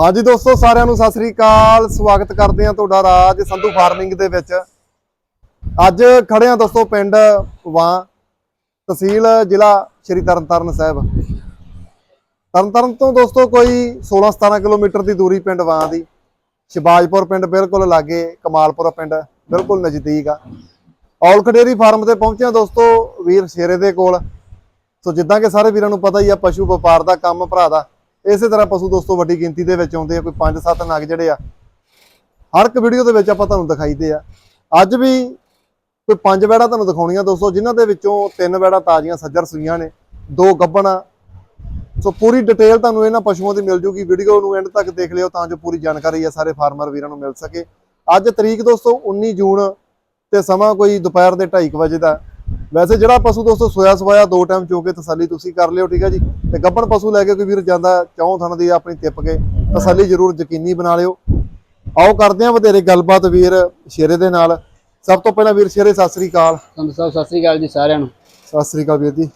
ਹਾਂਜੀ ਦੋਸਤੋ, ਸਾਰਿਆਂ ਨੂੰ ਸਤਿ ਸ੍ਰੀ ਅਕਾਲ। ਸਵਾਗਤ ਕਰਦੇ ਹਾਂ ਤੁਹਾਡਾ ਰਾਜ ਸੰਧੂ ਫਾਰਮਿੰਗ ਦੇ ਵਿੱਚ। ਅੱਜ ਖੜੇ ਹਾਂ ਦੋਸਤੋ, ਪਿੰਡ ਵਾਂ, ਤਹਿਸੀਲ ਜ਼ਿਲ੍ਹਾ ਸ਼੍ਰੀ ਤਰਨਤਾਰਨ ਸਾਹਿਬ। ਤਰਨਤਾਰਨ ਤੋਂ ਦੋਸਤੋ, ਕੋਈ 16-17 ਕਿਲੋਮੀਟਰ ਦੀ ਦੂਰੀ ਪਿੰਡ ਵਾਂ ਦੀ। ਸ਼ਿਬਾਜਪੁਰ ਪਿੰਡ ਬਿਲਕੁਲ ਲਾਗੇ, ਕਮਾਲਪੁਰ ਪਿੰਡ ਬਿਲਕੁਲ ਨਜ਼ਦੀਕ ਆ। ਔਲਖ ਡੇਅਰੀ ਫਾਰਮ ਤੇ ਪਹੁੰਚਿਆ ਦੋਸਤੋ, ਵੀਰ ਸ਼ੇਰੇ ਦੇ ਕੋਲ। ਸੋ ਜਿੱਦਾਂ ਕਿ ਸਾਰੇ ਵੀਰਾਂ ਨੂੰ ਪਤਾ ਹੀ ਆ, ਪਸ਼ੂ ਵਪਾਰ ਦਾ ਕੰਮ ਭਰਾ ਦਾ। ਇਸੇ ਤਰ੍ਹਾਂ ਪਸ਼ੂ ਦੋਸਤੋ ਵੱਡੀ ਗਿਣਤੀ ਦੇ ਵਿੱਚ ਆਉਂਦੇ ਆ, ਕੋਈ 5-7 ਨਗ ਜਿਹੜੇ ਆ, ਹਰ ਇੱਕ ਵੀਡੀਓ ਦੇ ਵਿੱਚ ਆਪਾਂ ਤੁਹਾਨੂੰ ਦਿਖਾਈਦੇ ਆ। ਅੱਜ ਵੀ ਕੋਈ ਪੰਜ ਵੈੜਾਂ ਤੁਹਾਨੂੰ ਦਿਖਾਉਣੀਆਂ ਦੋਸਤੋ, ਜਿਨ੍ਹਾਂ ਦੇ ਵਿੱਚੋਂ ਤਿੰਨ ਵੈੜਾਂ ਤਾਜ਼ੀਆਂ ਸੱਜਰ ਸੂਈਆਂ ਨੇ, ਦੋ ਗੱਬਣਾ ਸੋ ਪੂਰੀ ਡਿਟੇਲ ਤੁਹਾਨੂੰ ਇਹਨਾਂ ਪਸ਼ੂਆਂ ਦੀ ਮਿਲ ਜੂਗੀ, ਵੀਡੀਓ ਨੂੰ ਐਂਡ ਤੱਕ ਦੇਖ ਲਿਓ ਤਾਂ ਜੋ ਪੂਰੀ ਜਾਣਕਾਰੀ ਆ, ਸਾਰੇ ਫਾਰਮਰ ਵੀਰਾਂ ਨੂੰ ਮਿਲ ਸਕੇ। ਅੱਜ ਤਰੀਕ ਦੋਸਤੋ 19 ਜੂਨ ਤੇ ਸਮਾਂ ਕੋਈ ਦੁਪਹਿਰ ਦੇ 2:30 ਵਜੇ ਦਾ। ਵੈਸੇ ਜਿਹੜਾ ਪਸ਼ੂ ਦੋਸਤੋ ਸੋਇਆ ਸਵਾਇਆ ਦੋ ਟਾਈਮ ਚੋ ਕੇ ਤਸੱਲੀ ਤੁਸੀਂ ਕਰ ਲਿਓ ਠੀਕ ਹੈ ਜੀ? ਤੇ ਗੱਭਣ ਪਸ਼ੂ ਲੈ ਕੇ ਕੋਈ ਵੀਰ ਜਾਂਦਾ ਚੌਂ ਥਣ ਦੀ ਆਪਣੀ ਟਿੱਪ ਕੇ ਤਸੱਲੀ ਜ਼ਰੂਰ ਯਕੀਨੀ ਬਣਾ ਲਿਓ। ਆਓ ਕਰਦੇ ਹਾਂ ਵਧੇਰੇ ਗੱਲਬਾਤ ਵੀਰ ਸ਼ੇਰੇ ਦੇ ਨਾਲ। ਸਭ ਤੋਂ ਪਹਿਲਾਂ ਵੀਰ ਸ਼ੇਰੇ ਸਤਿ ਸ੍ਰੀ ਅਕਾਲ। ਸੰਤ ਸਾਹਿਬ ਸਤਿ ਸ੍ਰੀ ਅਕਾਲ ਜੀ ਸਾਰਿਆਂ ਨੂੰ। ਸਤਿ ਸ੍ਰੀ ਅਕਾਲ ਵੀਰ ਜੀ।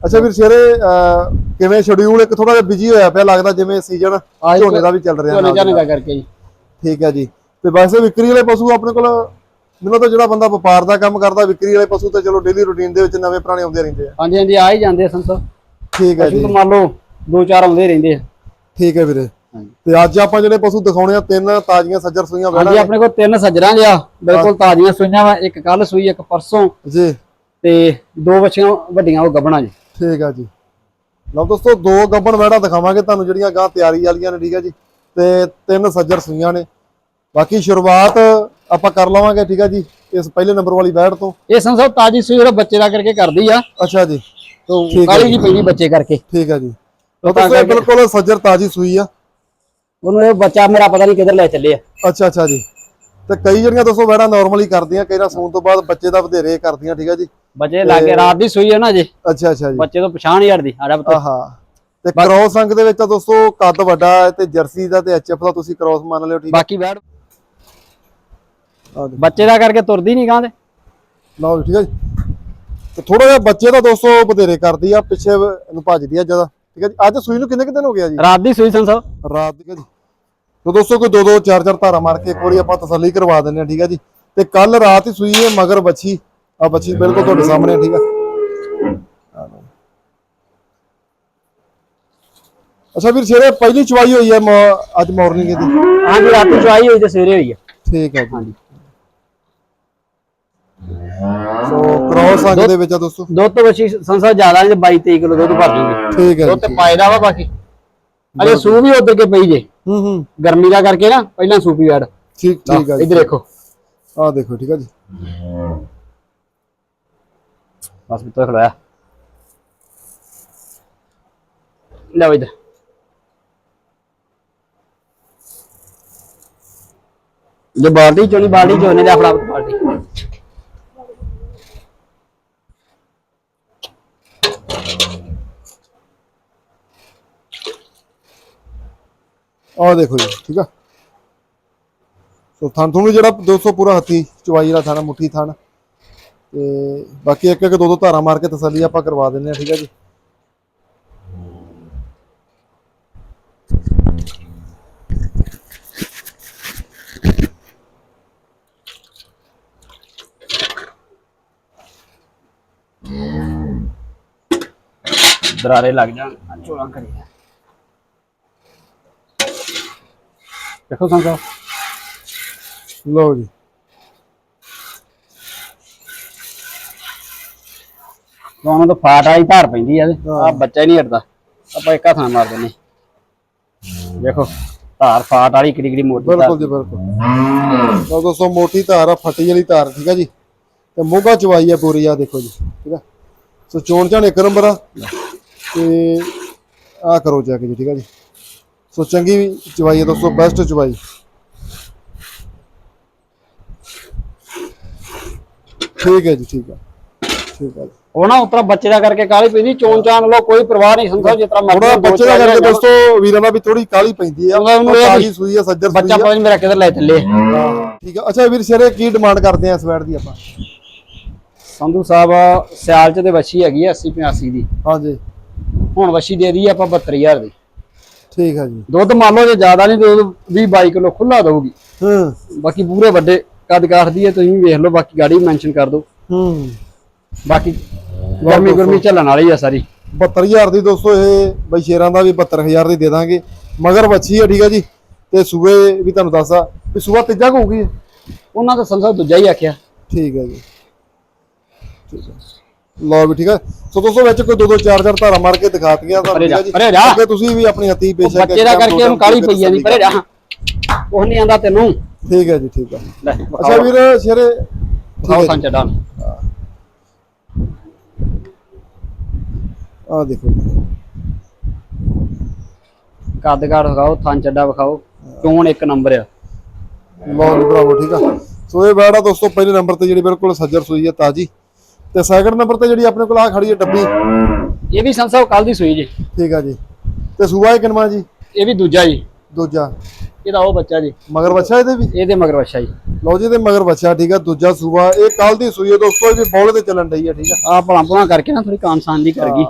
ਅੱਛਾ ਵੀਰ ਸ਼ੇਰੇ ਕਿਵੇਂ ਸ਼ਡਿਊਲ ਇੱਕ ਥੋੜਾ ਜਿਹਾ ਬਿਜ਼ੀ ਹੋਇਆ ਪਿਆ ਲੱਗਦਾ ਜਿਵੇਂ ਸੀਜ਼ਨ ਝੋਨੇ ਦਾ ਵੀ ਚੱਲ ਰਿਹਾ ਝੋਨੇ ਨਾਲ ਝਾਨੇ ਦੀ ਦਾ ਨਾਲ। ਕਰਕੇ ਜੀ। ਠੀਕ ਹੈ ਜੀ। ਤੇ ਵੈਸੇ ਵਿਕਰੀ ਵਾਲੇ ਪਸ਼ੂ ਆਪਣੇ ਕੋਲ ਮੈਨੂੰ ਤਾਂ ਜਿਹੜਾ ਬੰਦਾ ਵਪਾਰ ਦਾ ਕੰਮ ਕਰਦਾ ਵਿਕਰੀ ਵਾਲੇ ਪਸ਼ੂ ਤੇ ਚਲੋ ਡੇਲੀ ਰੁਟੀਨ ਦੇ ਵਿੱਚ ਨਵੇਂ ਪੁਰਾਣੇ ਆਉਂਦੇ ਰਹਿੰਦੇ ਆ। ਹਾਂਜੀ ਹਾਂਜੀ ਆ ਹੀ ਜਾਂਦੇ ਸੰਤ ਠੀਕ ਹੈ ਜੀ। ਤਾਂ ਮੰਨ ਲਓ ਦੋ ਚਾਰ ਆਉਂਦੇ ਰਹਿੰਦੇ ਆ। ਠੀਕ ਹੈ ਵੀਰੇ। ਹਾਂਜੀ। ਤੇ ਅੱਜ ਆਪਾਂ ਜਿਹੜੇ ਪਸ਼ੂ ਦਿਖਾਉਣੇ ਆ ਤਿੰਨ ਤਾਜ਼ੀਆਂ ਸੱਜਰ ਸੂਈਆਂ ਹਾਂਜੀ ਵੈੜਾਂ ਆਪਣੇ ਕੋਲ ਤਿੰਨ ਸੱਜਰਾਂ ਜਿਆ ਬਿਲਕੁਲ ਤਾਜ਼ੀਆਂ ਸੂਈਆਂ ਵਾ ਇੱਕ ਕੱਲ ਸੂਈ ਇੱਕ ਪਰਸੋਂ। ਜੀ। ਤੇ ਦੋ ਬੱਚੀਆਂ ਵੱਡੀਆਂ ਉਹ ਗੱਭਣਾ ਜੀ। ਠੀਕ ਆ ਜੀ। ਲਓ ਦੋਸਤੋ ਦੋ ਗੱਬਣ ਵੈੜਾਂ ਦਿਖਾਵਾਂਗੇ ਤੁਹਾਨੂੰ ਜਿਹੜੀਆਂ ਗਾਂ ਤਿਆਰੀ ਵਾਲੀਆਂ ਨੇ ਠੀਕ ਆ ਜੀ। ਤੇ ਤਿੰਨ ਸੱਜਰ ਸੂਈਆਂ ਨੇ। ਬਾਕੀ ਸ਼ੁਰੂਆਤ ਆਪਾਂ ਕਰ ਲਵਾਂਗੇ ਠੀਕ ਆ ਜੀ। ਇਸ ਪਹਿਲੇ ਨੰਬਰ ਵਾਲੀ ਵੈੜ ਤੋਂ। ਇਹ ਸਾਹਿਬ ਤਾਜ਼ੀ ਸੂਈ ਜਿਹੜਾ ਬੱਚੇ ਦਾ ਕਰਕੇ ਕਰਦੀ ਆ। ਅੱਛਾ ਜੀ। ਤੋਂ ਕਾਲੀ ਜੀ ਪਈ ਬੱਚੇ ਕਰਕੇ। ਠੀਕ ਆ ਜੀ। ਕਰਕੇ- ਬਿਲਕੁਲ ਸੱਜਰ ਤਾਜੀ ਸੂਈ ਆ। ਉਹਨੂੰ ਇਹ ਬੱਚਾ ਮੇਰਾ ਪਤਾ ਨਹੀਂ ਕਿੱਧਰ ਲੈ ਚੱਲੇ ਆ। ਅੱਛਾ ਅੱਛਾ ਜੀ। ਤੇ ਕਈ ਜਿਹੜੀਆਂ ਦੋਸਤੋ ਵੈੜਾਂ ਨਾਰਮਲੀ ਕਰਦੀਆਂ ਕਈ ਨਾ ਸੂਣ ਤੋਂ ਬਾਅਦ ਬੱਚੇ ਦਾ ਵਧੇਰੇ ਕਰਦੀਆਂ ਠੀਕ ਆ ਜੀ। ਬੱਚੇ ਲਾਗੇ ਰਾਤ ਦੀ ਸੂਈ ਹੈ ਨਾ ਜੇ। ਅੱਛਾ ਅੱਛਾ ਜੀ। ਬੱਚੇ ਤੋਂ ਪਛਾਣ ਹੀ ਹਟਦੀ ਆੜਾ ਆਹਾ। ਤੇ ਕ੍ਰੋਸ ਅੰਗ ਦੇ ਵਿੱਚ ਤਾਂ ਦੋਸਤੋ ਕੱਦ ਵੱਡਾ ਹੈ ਤੇ ਜਰਸੀ ਦਾ ਤੇ ਐਚਐਫ ਦਾ ਤੁਸੀਂ ਕ੍ਰੋਸ ਮੰਨ ਲਿਓ ਠੀਕ ਬਾਕੀ ਬੈਠ। ਆ ਬੱਚੇ ਦਾ ਕਰਕੇ ਤੁਰਦੀ ਨਹੀਂ ਗਾਂ ਲਓ ਠੀਕ ਹੈ ਜੀ। ਤੇ ਥੋੜਾ ਜਿਹਾ ਬੱਚੇ ਦਾ ਦੋਸਤੋ ਵਧੇਰੇ ਕਰਦੀ ਆ ਪਿੱਛੇ ਇਹਨੂੰ ਭੱਜਦੀ ਆ ਜ਼ਿਆਦਾ ਠੀਕ ਹੈ ਜੀ ਅੱਜ ਸੂਈ ਨੂੰ ਕਿੰਨੇ ਕੁ ਦਿਨ ਹੋ ਗਿਆ ਜੀ? ਰਾਤ ਦੀ ਸੂਈ ਸਾਹਿਬ ਰਾਤ ਦੀ ਜੀ। ਤੇ ਦੋਸਤੋ ਕੋਈ ਦੋ ਦੋ ਚਾਰ ਚਾਰ ਧਾਰਾ ਮਾਰ ਕੇ ਇੱਕ ਵਾਰੀ ਆਪਾਂ ਤਸੱਲੀ ਕਰਵਾ ਦਿੰਦੇ ਆ ਠੀਕ ਹੈ ਜੀ। ਤੇ ਕੱਲ ਰਾਤ ਹੀ ਸੂਈ ਹੈ ਮਗਰ ਬੱਚੀ ਆ ਬੱਚੀ ਬਿਲਕੁਲ ਤੁਹਾਡੇ ਸਾਹਮਣੇ ਠੀਕ ਲਓ। ਅੱਛਾ ਵੀਰ ਸ਼ੇਰੇ ਪਹਿਲੀ ਚਵਾਈ ਹੋਈ ਹੈ ਅੱਜ ਮਾਰਨਿੰਗ ਦੀ। ਹਾਂਜੀ ਰਾਤੀ ਚੁਆਈ ਹੋਈ ਤੇ ਸਵੇਰੇ ਹੋਈ ਆ। ਠੀਕ ਹੈ ਜੀ। ਹਾਂਜੀ। ਸੋ ਕ੍ਰੋਸ ਅੰਗ ਦੇ ਵਿੱਚ ਆ ਦੋਸਤੋ। ਦੁੱਧ ਬੱਚੀ ਸੰਸਾ ਜ਼ਿਆਦਾ ਨਹੀਂ 22 23 ਕਿਲੋ ਦੁੱਧ ਭਰ ਦੂਗੀ ਠੀਕ ਹੈ ਦੁੱਧ ਜੀ ਪਾਇਦਾ ਵਾ ਬਾਕੀ। ਅਜੇ ਸੂ ਵੀ ਉਧਰ ਕੇ ਪਈ ਜੇ। ਹੂੰ ਹੂੰ। ਗਰਮੀ ਦਾ ਕਰਕੇ ਨਾ ਪਹਿਲਾਂ ਸੂਪੀ ਵੜ ਠੀਕ ਠੀਕ ਹੈ ਜੀ। ਇੱਧਰ ਦੇਖੋ। ਆ ਦੇਖੋ ਠੀਕ ਹੈ ਜੀ। ਬਸ ਬਿੱਤਰ ਖੜਾਇਆ ਲਓ ਇੱਧਰ। ਜੇ ਬਾਲਟੀ ਚੋਣੀ ਬਾਲਟੀ ਚੋਣੇ ਦਾ ਫੜਾ ਬਾਲਟੀ। ਆ ਦੇਖੋ ਜੀ, ਠੀਕ ਆ? ਸੋ ਥਣ ਤੁਹਾਨੂੰ ਜਿਹੜਾ 200 ਪੂਰਾ ਹੱਥੀ ਚਵਾਈ ਦਾ ਥਾਣਾ, ਮੁੱਠੀ ਥਣ, ਤੇ ਬਾਕੀ ਇੱਕ ਇੱਕ ਦੋ ਦੋ ਧਾਰਾ ਮਾਰ ਕੇ ਤਸੱਲੀ ਆਪਾਂ ਕਰਵਾ ਦਿੰਦੇ ਆ ਠੀਕ ਆ ਜੀ? ਦਰਾਰੇ ਲੱਗ ਜਾਣ ਚੋਲਾਂ ਕਰੀ ਦੇਖੋ ਸੰਸਾ ਲਓ ਜੀ। ਉਹਨਾਂ ਤੋਂ ਫਾਟ ਵਾਲੀ ਧਾਰ ਪੈਂਦੀ ਆ। ਆ ਬੱਚਾ ਹੀ ਨਹੀਂ ਹਟਦਾ। ਆਪਾਂ ਇੱਕ ਹੱਥ ਮਾਰ ਦਿੰਨੇ ਦੇਖੋ ਧਾਰ ਫਾਟ ਵਾਲੀ ਕਿੜੀ ਕਿੜੀ ਮੋਟੀ ਬਿਲਕੁਲ ਜੀ ਬਿਲਕੁਲ। ਲਓ ਦੋਸਤੋ ਮੋਟੀ ਧਾਰ ਆ ਫੱਟੀ ਵਾਲੀ ਧਾਰ ਠੀਕ ਆ ਜੀ। ਤੇ ਮੋਗਾ ਚਵਾਈ ਆ ਪੂਰੀ ਆ ਦੇਖੋ ਜੀ ਠੀਕ ਆ। ਸੋ ਚੋਣ ਚਾਣ ਇੱਕ ਨੰਬਰ ਆ। ਤੇ ਆ ਕਰੋ ਜਾ ਕੇ ਜੀ ਠੀਕ ਆ ਜੀ। ਸੋ ਚੰਗੀ ਚਵਾਈ ਆ ਦੋਸਤੋ ਬੈਸਟ ਚਵਾਈ। ਠੀਕ ਹੈ ਜੀ ਠੀਕ ਆ ਠੀਕ ਜੀ ਉਹ ਨਾ ਉਤਰਾ ਬੱਚੇ ਦਾ ਕਰਕੇ ਕਾਲੀ ਪੈਂਦੀ ਚੋਣ ਚਾਣ ਲੋ ਕੋਈ ਪਰਵਾਹ ਨਹੀਂ ਸੰਸਾ ਜਿਸ ਤਰ੍ਹਾਂ ਮਰਜ਼ੀ ਬੱਚੇ ਦਾ ਕਰਕੇ ਦੋਸਤੋ ਵੀਰਾਂ ਦਾ ਵੀ ਥੋੜੀ ਕਾਲੀ ਪੈਂਦੀ ਆ ਉਹਨੂੰ ਇਹ ਤਾਜ਼ੀ ਸੂਈ ਆ ਸੱਜਰ ਸੂਈ ਬੱਚਾ ਪਤਾ ਮੇਰਾ ਕਿੱਧਰ ਲੈ ਚੱਲੇ। ਹਾਂ, ਠੀਕ ਆ ਅੱਛਾ ਵੀਰ ਸ਼ੇਰੇ ਕੀ ਡਿਮਾਂਡ ਕਰਦੇ ਆ ਇਸ ਵੈਟ ਦੀ ਆਪਾਂ? ਸੰਧੂ ਸਾਹਿਬ ਸਿਆਲ ਚ ਤੇ ਵੱਛੀ ਹੈਗੀ ਆ 80 85 ਦੀ। ਹਾਂਜੀ। ਹੁਣ ਵੱਛੀ ਦੇ ਦਈਏ ਆਪਾਂ 72000 ਦੀ। ਠੀਕ ਹੈ ਜੀ। ਦੁੱਧ ਮੰਨ ਲਓ ਜੇ ਜ਼ਿਆਦਾ ਨਹੀਂ ਦੁੱਧ 20 22 ਕਿਲੋ ਖੁੱਲਾ ਦਊਗੀ। ਹੂੰ। ਬਾਕੀ ਪੂਰੇ ਵੱਡੇ ਕੱਦ ਕਾਠ ਦੀ ਹੈ ਤੁਸੀਂ ਵੇਖ ਲਓ ਬਾਕੀ ਗਾੜੀ ਮੈਂਸ਼ਨ ਕਰ ਦਿਓ। ਹੂੰ। ਬਾਕੀ ਗਰਮੀ ਗਰਮੀ ਚੱਲਣ ਵਾਲੀ ਆ ਸਾਰੀ। 72000 ਦੀ ਦੋਸਤੋ ਇਹ ਬਈ ਸ਼ੇਰਾਂ ਦਾ ਵੀ 72000 ਦੀ ਦੇ ਦਾਂਗੇ। ਮਗਰ ਵੱਛੀ ਹੈ ਠੀਕ ਹੈ ਜੀ। ਤੇ ਸੂਏ ਵੀ ਤੁਹਾਨੂੰ ਦੱਸਦਾ ਵੀ ਸੂਆ ਤੀਜਾ ਹੋਊਗੀ। ਉਹਨਾਂ ਦਾ ਸੰਸਾ ਦੂਜਾ ਹੀ ਆਖਿਆ। ਠੀਕ ਹੈ ਜੀ। ਠੀਕ ਹੈ ਲਓ ਵੀ ਠੀਕ ਹੈ ਸੋ ਦੋਸਤੋ ਵਿੱਚ ਕੋਈ ਦੋ ਦੋ ਚਾਰ ਚਾਰ ਧਾਰਾ ਮਾਰ ਕੇ ਦਿਖਾਤੀਆਂ ਤੁਹਾਨੂੰ ਜਾ। ਅੱਗੇ ਤੁਸੀਂ ਵੀ ਆਪਣੀ ਹੱਥੀ ਉਹ ਬੇਸ਼ੱਕ ਬੱਚੇ ਦਾ ਕਰਕੇ ਉਹਨੂੰ ਕਾਲੀ ਪਈ ਜਾਂਦੀ ਪਰੇ ਜਾ। ਕੁਛ ਨਹੀਂ ਆਂਦਾ ਤੈਨੂੰ। ਠੀਕ ਹੈ ਜੀ ਠੀਕ ਹੈ ਲੈ ਅੱਛਾ ਵੀਰ ਸ਼ੇਰੇ। ਖਾਓ ਸੰਚਾ ਡਾਲ ਆ ਦੇਖੋ ਜੀ। ਕੱਦ ਕਾਠ ਵਿਖਾਓ ਥਾਂ ਚੱਡਾ ਵਿਖਾਓ ਚੋਣ ਇੱਕ ਨੰਬਰ ਆ। ਲਓ ਜੀ ਭਰਾਵੋ ਠੀਕ ਆ। ਸੋ ਇਹ ਬੈੜਾ ਦੋਸਤੋ ਪਹਿਲੇ ਨੰਬਰ ਤੇ ਜਿਹੜੀ ਬਿਲਕੁਲ ਸੱਜਰ ਸੂਈ ਹੈ ਤਾਜੀ। ਤੇ ਸੈਕੰਡ ਨੰਬਰ ਤੇ ਜਿਹੜੀ ਆਪਣੇ ਕੋਲ ਆ ਖੜੀ ਹੈ ਡੱਬੀ। ਇਹ ਵੀ ਸੰਸਾ ਕੱਲ ਦੀ ਸੂਈ ਜੀ। ਠੀਕ ਆ ਜੀ। ਤੇ ਸੂਆ ਇਹ ਕਿਨਵਾ ਜੀ? ਇਹ ਵੀ ਦੂਜਾ ਜੀ। ਦੂਜਾ। ਇਹਦਾ ਉਹ ਬੱਚਾ ਜੀ। ਮਗਰ ਬੱਚਾ ਇਹਦੇ ਵੀ? ਇਹਦੇ ਮਗਰ ਬੱਚਾ ਜੀ। ਲਓ ਜੀ ਤੇ ਮਗਰ ਬੱਚਾ ਠੀਕ ਆ ਦੂਜਾ ਸੂਆ। ਇਹ ਕੱਲ ਦੀ ਸੂਈ ਹੈ ਦੋਸਤੋ ਇਹ ਵੀ ਬੌਲੇ ਤੇ ਚੱਲਣ ਡਈ ਆ ਠੀਕ ਆ। ਆ ਭਲਾਂ ਭਲਾਂ ਕਰਕੇ ਨਾ ਥੋੜੀ ਕਾਨਸਾਨ ਦੀ ਕਰ ਗਈ।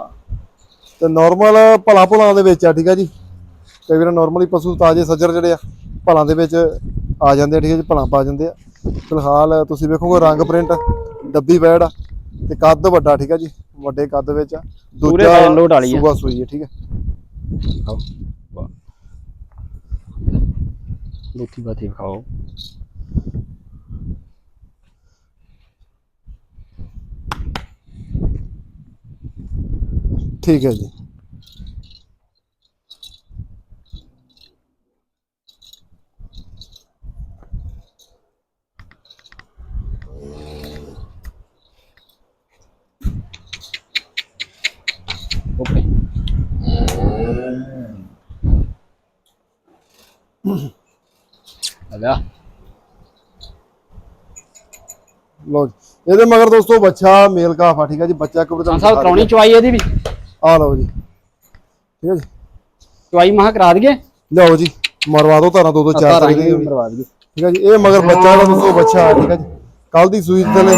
ਤੇ ਨਾਰਮਲ ਭਲਾ ਭੁਲਾਂ ਦੇ ਵਿੱਚ ਆ ਠੀਕ ਆ ਜੀ। ਕਈ ਵਾਰ ਨਾਰਮਲੀ ਪਸ਼ੂ ਤਾਜੇ ਸੱਜਰ ਜਿਹੜੇ ਆ ਭਲਾਂ ਦੇ ਵਿੱਚ ਆ ਜਾਂਦੇ ਆ ਠੀਕ ਆ ਜੀ ਭਲਾਂ ਪਾ ਜਾਂਦੇ ਆ। ਫਿਲਹਾਲ ਤੁਸੀਂ ਵੇਖੋਗੇ ਰੰਗ ਪ੍ਰਿੰਟ ਡੱਬੀ ਬੈੜ ਆ ਤੇ ਕੱਦ ਵੱਡਾ ਠੀਕ ਆ ਜੀ? ਵੱਡੇ ਕੱਦ ਵਿੱਚ ਆ। ਪੂਰੇ ਵਜਨ ਲੋਡ ਵਾਲੀ ਆ। ਸੂਆ ਸੂਈ ਹੈ ਠੀਕ ਆ? ਖਾਓ ਵਾਹ। ਬੁੱਤੀ ਬਾਤੀ ਖਾਓ ਠੀਕ ਹੈ ਜੀ। ਲਓ ਇਹਦੇ ਮਗਰ ਦੋਸਤੋ ਬੱਚਾ ਮੇਲ ਕਾਫ ਆ ਠੀਕ ਆ ਜੀ? ਬੱਚਾ ਕਬਰ ਸੰਸਾ ਕਰਾਉਣੀ ਚਵਾਈ ਇਹਦੀ ਵੀ। ਆ ਲਓ ਜੀ। ਠੀਕ ਹੈ ਜੀ? ਚਵਾਈ ਮਹਾ ਕਰਾ ਦਈਏ। ਲਿਆਓ ਜੀ ਮਰਵਾ ਦਿਓ ਧਾਰਾਂ ਦੋ ਦੋ ਚਾਰ ਚਾਰ। ਮਰਵਾ ਦਈਏ। ਠੀਕ ਹੈ ਜੀ? ਇਹ ਮਗਰ ਬੱਚਾ ਦਾ ਦੋਸਤੋ ਬੱਚਾ ਠੀਕ ਹੈ ਜੀ? ਕੱਲ ਦੀ ਸੂਈ ਤੇ ਨੇ